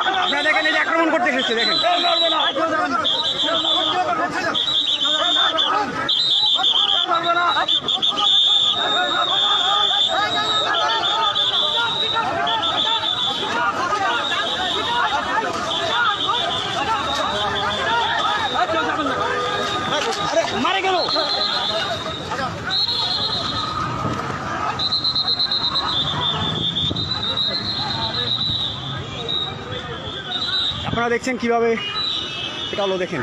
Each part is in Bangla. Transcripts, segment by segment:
আপনারা দেখেন এই যে আক্রমণ করতে এসেছে দেখেন। মারে গেল। আপনারা দেখছেন কীভাবে? এটা হলো দেখেন।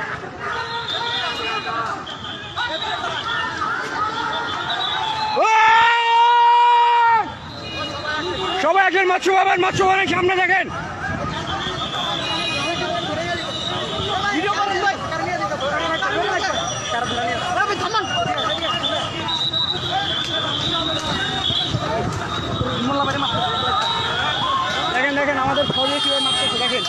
সবাই আসেন মাছ পাবেন মাছ পাবেন সামনে দেখেন। দেখেন দেখেন, আমাদের ফলে কীভাবে মারতেছে, দেখেন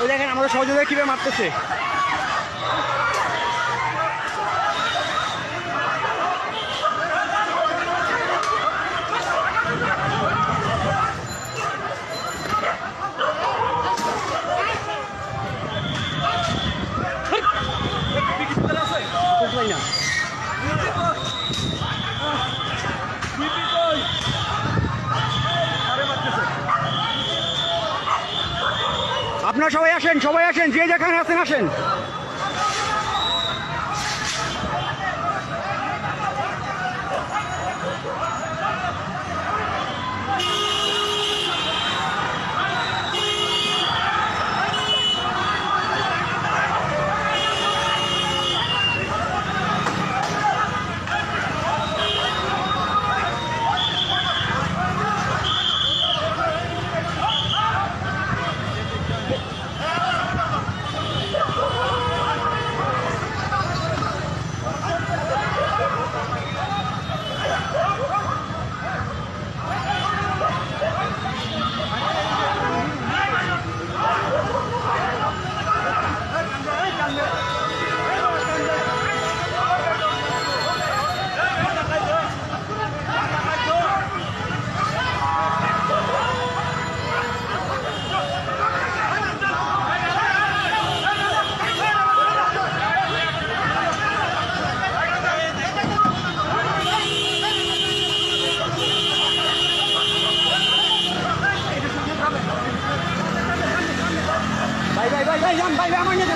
ওই দেখেন আমাদের সহযোগিতা কীভাবে মারতেছে কোথায় না আপনারা সবাই আসেন সবাই আসেন যে যেখানে আছেন আসেন।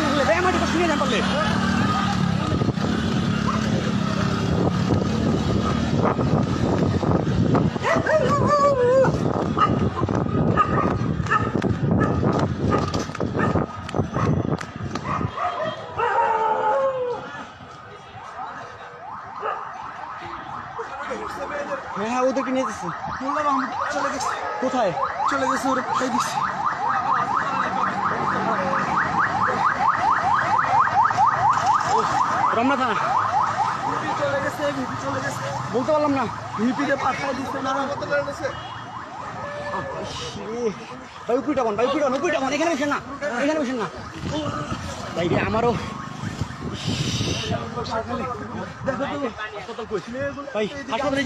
কথা শুনে যান বললে হ্যাঁ হ্যাঁ ওদেরকে নিয়ে যাচ্ছে। চলে গেছে। কোথায়? চলে গেছে, ওরা খাই দিচ্ছে রমনা থানা চলে গেছে চলে গেছে বলতে পারলাম না। দিচ্ছে না। এ, ভাই উপরিটা বন ভাই উপরিটা উপরিটা বন এখানে বসেন না। এখানে বসেন না। ভাই আমারও। ভাই হাসপাতালে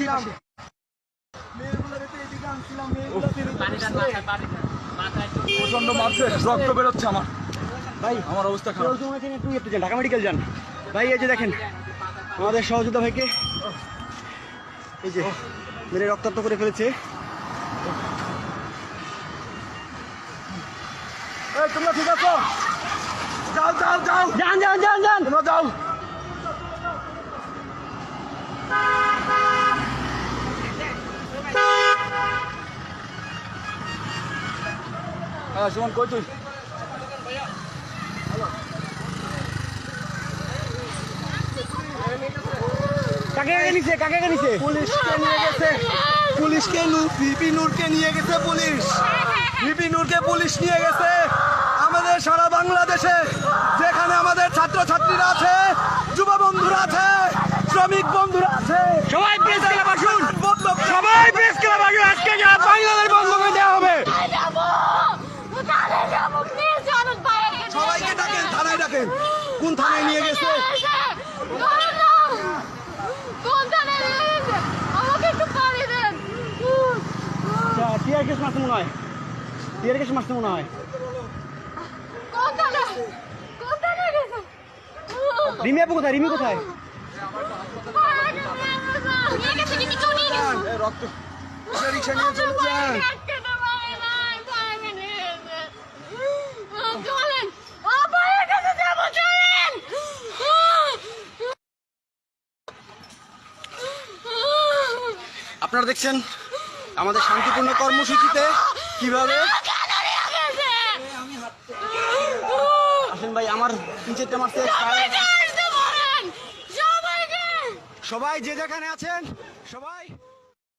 প্রচণ্ড মারছে। রক্ত বেরোচ্ছে আমার। ভাই আমার অবস্থা খারাপ। তোমার এখানে একটু একটু যান ঢাকা মেডিকেল যান। ভাই এই যে দেখেন আমাদের সহযোদ্ধা ভাইকে এই যে মেরে রক্তাক্ত করে ফেলেছে। তোমরা ঠিক আছো? যাও যাও যাও। যান যান যান যান। তোমরা যাও। হ্যাঁ সুমন কই তুই? কাকে কাকে নিয়ে গেছে। নিয়ে গেছে পুলিশ। পুলিশ নিয়ে গেছে। আমাদের সারা বাংলাদেশে যেখানে আমাদের ছাত্র ছাত্রীরা আছে যুব বন্ধুরা আছে শ্রমিক বন্ধুরা আছে। সবাই প্রেস সবাই আজকে বাংলাদেশ বন্ধ মনে হয়? টিয়ার কেস মারতে মনে হয়? রিমি আপু কোথায়? রিমি কোথায়? রিক্সা নিয়ে চলে যান? আপনারা দেখছেন আমাদের শান্তিপূর্ণ কর্মসূচিতে? কীভাবে? আসেন ভাই আমার তিন চারটে মারছে সবাই যে যেখানে আছেন